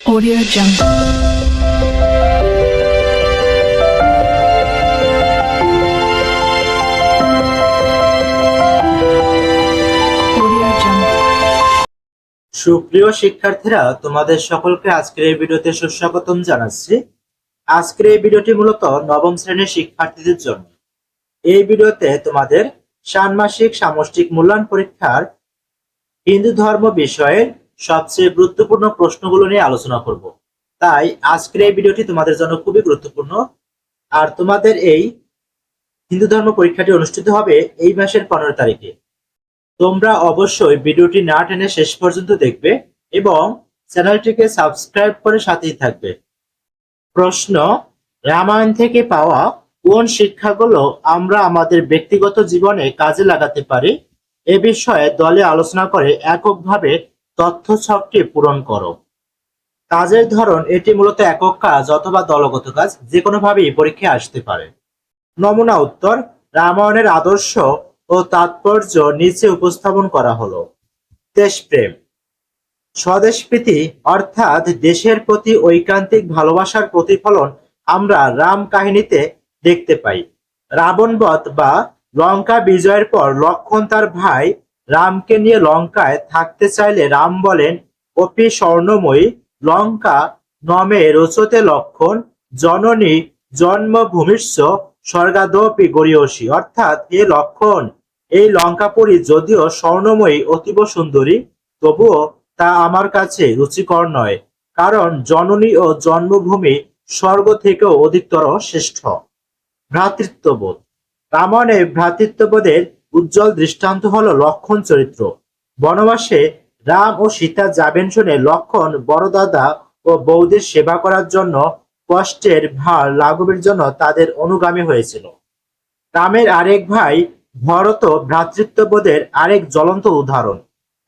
Audio Jungle. সুপ্রিয় শিক্ষার্থীরা, তোমাদের সকলকে আজকের এই ভিডিওতে সুস্বাগতম জানাচ্ছি। আজকের এই ভিডিওটি মূলত নবম শ্রেণির শিক্ষার্থীদের জন্য। এই ভিডিওতে তোমাদের ষান্মাসিক সামষ্টিক মূল্যায়ন পরীক্ষার হিন্দু ধর্ম বিষয়ের সবচেয়ে গুরুত্বপূর্ণ প্রশ্নগুলো নিয়ে আলোচনা করব। তাই আজকের এই ভিডিওটি তোমাদের জন্য খুবই গুরুত্বপূর্ণ। আর তোমাদের এই হিন্দু ধর্ম পরীক্ষাটি অনুষ্ঠিত হবে এই মাসের পনেরো তারিখে। তোমরা অবশ্যই ভিডিওটি না টেনে শেষ পর্যন্ত দেখবে এবং চ্যানেলটিকে সাবস্ক্রাইব করে সাথেই থাকবে। প্রশ্ন, রামায়ণ থেকে পাওয়া কোন শিক্ষাগুলো আমরা আমাদের ব্যক্তিগত জীবনে কাজে লাগাতে পারি? এ বিষয়ে দলে আলোচনা করে এককভাবে তথ্য ছকটি পূরণ করো। কাজের ধরন, এটি মূলত একক কাজ অথবা দলগত কাজ যে কোনোভাবেই পরীক্ষায় আসতে পারে। নমুনা উত্তর, রামায়ণের আদর্শ ও তাৎপর্য নিচে উপস্থাপন করা হলো। দেশপ্রেম। স্বদেশপ্রীতি, অর্থাৎ দেশের প্রতি ঐকান্তিক ভালোবাসার প্রতিফলন আমরা রাম কাহিনীতে দেখতে পাই। রাবণবধ বা লঙ্কা বিজয়ের পর লক্ষণ তার ভাই রামকে নিয়ে লঙ্কায় থাকতে চাইলে রাম বলেন, অপি স্বর্ণময়ী, লঙ্কা নমে রচতে লক্ষণ, জননী জন্মভূমিষ্য স্বর্গাদপি গরিয়সী অর্থাৎ এ লক্ষণ, এই লঙ্কাপুরী যদিও স্বর্ণময়ী অতীব সুন্দরী, তবুও তা আমার কাছে রুচিকর নয়, কারণ জননী ও জন্মভূমি স্বর্গ থেকেও অধিকতর শ্রেষ্ঠ। ভ্রাতৃত্ববোধ। রামায়ণে ভ্রাতৃত্ববোধের উজ্জ্বল দৃষ্টান্ত হলো লক্ষণ চরিত্র। বনবাসে রাম ও সীতা যাবেন শুনে লক্ষণ বড়দাদা ও বৌদির সেবা করার জন্য কষ্টের ভার লাঘবের জন্য তাদের অনুগামী হয়েছিল। রামের আরেক ভাই ভরত ভ্রাতৃত্ববোধের আরেক জ্বলন্ত উদাহরণ।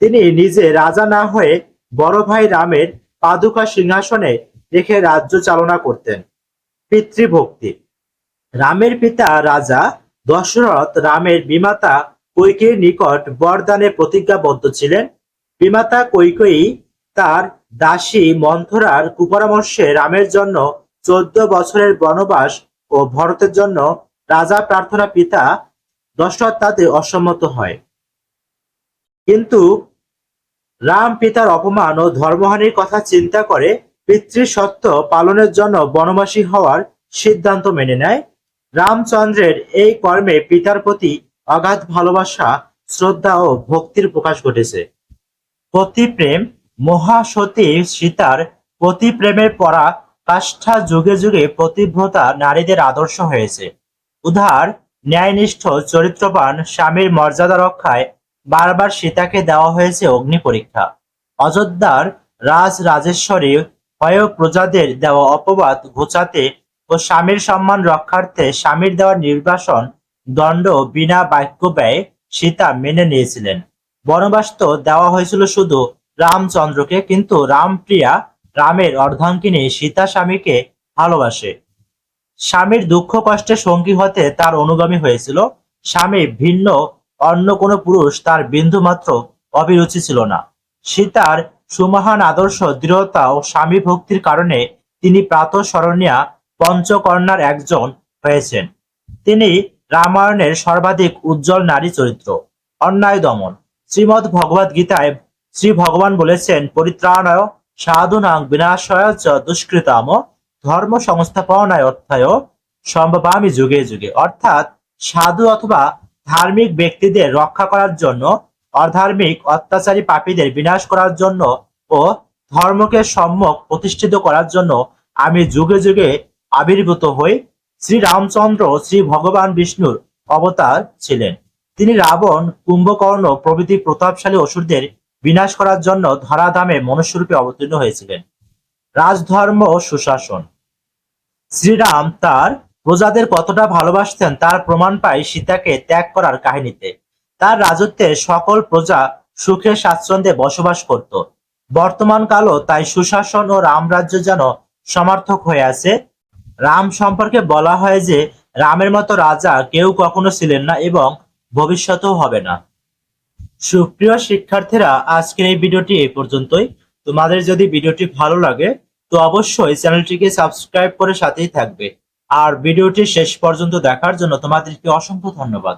তিনি নিজে রাজা না হয়ে বড় ভাই রামের পাদুকা সিংহাসনে রেখে রাজ্য চালনা করতেন। পিতৃভক্তি। রামের পিতা রাজা দশরথ রামের বিমাতা কৈকেয়ীর নিকট বরদানে প্রতিজ্ঞাবদ্ধ ছিলেন। বিমাতা কৈকেয়ী তার দাসী মন্থরার কুপরামর্শে রামের জন্য চোদ্দ বছরের বনবাস ও ভরতের জন্য রাজা প্রার্থনা পিতা দশরথ তাতে অসম্মত হয়। কিন্তু রাম পিতার অপমান ও ধর্মহানির কথা চিন্তা করে পিতৃসত্ত্ব পালনের জন্য বনবাসী হওয়ার সিদ্ধান্ত মেনে নেয়। রামচন্দ্রের এই কর্মে পিতার প্রতি অগাধ ভালোবাসা, শ্রদ্ধা ও ভক্তির প্রকাশ ঘটেছে। পতিপ্রেম, মহাসতী সীতার পতিপ্রেমের পরা কাষ্ঠা যুগে যুগে পতিব্রতা নারীদের আদর্শ হয়েছে। উদার, ন্যায়নিষ্ঠ, চরিত্রবান স্বামীর মর্যাদা রক্ষায় বারবার সীতাকে দেওয়া হয়েছে অগ্নি পরীক্ষা। অযোধ্যার রাজ রাজেশ্বরী হয় প্রজাদের দেওয়া অপবাদ ঘোচাতে ও স্বামীর সম্মান রক্ষার্থে স্বামীর দেওয়া নির্বাসন, দণ্ড বিনা বাক্য ব্যয় সীতা মেনে নিয়েছিলেন। বনবাস তো দেওয়া হয়েছিল শুধু রামচন্দ্রকে, কিন্তু রামপ্রিয়া রামের অর্ধাঙ্গিনী সীতা স্বামীকে ভালোবাসে। স্বামীর দুঃখ কষ্টে সঙ্গী হতে তার অনুগামী হয়েছিল। স্বামী ভিন্ন, অন্য কোনো পুরুষ তার বিন্দু মাত্র অভিরুচি ছিল না। সীতার সুমহান আদর্শ দৃঢ়তা ও স্বামী ভক্তির কারণে তিনি প্রাতঃস্মরণীয়া পঞ্চকন্যার একজন হয়েছেন। তিনি রামায়ণের সর্বাধিক উজ্জ্বল নারী চরিত্র, অন্যায় দমন। শ্রীমদ ভগবদ গীতায় শ্রী ভগবান বলেছেন, পরিত্রাণায় সাধুনাং বিনাশয় চ দুষ্কৃতাম ধর্ম সংস্থাপনায় অর্থায় সম্ভবামি যুগে যুগে। অর্থাৎ সাধু অথবা ধার্মিক ব্যক্তিদের রক্ষা করার জন্য, অধার্মিক অত্যাচারী পাপীদের বিনাশ করার জন্য ও ধর্মকে সম্যক প্রতিষ্ঠিত করার জন্য আমি যুগে যুগে আবির্ভূত হই শ্রী রামচন্দ্র শ্রী ভগবান বিষ্ণুর অবতার ছিলেন। তিনি রাবণ, কুম্ভকর্ণ প্রভৃতি প্রতাপশালী অসুরদের বিনাশ করার জন্য ধরাধামে মনুষ্যরূপে অবতীর্ণ হয়েছিলেন। রাজধর্ম সুশাসন। শ্রীরাম তার প্রজাদের কতটা ভালোবাসতেন তার প্রমাণ পায় সীতাকে ত্যাগ করার কাহিনীতে। তার রাজত্বে সকল প্রজা সুখে স্বাচ্ছন্দ্যে বসবাস করত। বর্তমান কালও তাই সুশাসন ও রামরাজ্য যেন সমার্থক হয়ে আছে রাম সম্পর্কে বলা হয় যে, রামের মতো রাজা কেউ কখনো ছিলেন না এবং ভবিষ্যতেও হবে না। সুপ্রিয় শিক্ষার্থীরা, আজকের এই ভিডিওটি এই পর্যন্তই। তোমাদের যদি ভিডিওটি ভালো লাগে, তো অবশ্যই চ্যানেলটিকে সাবস্ক্রাইব করে সাথেই থাকবে। আর ভিডিওটি শেষ পর্যন্ত দেখার জন্য তোমাদেরকে অসংখ্য ধন্যবাদ।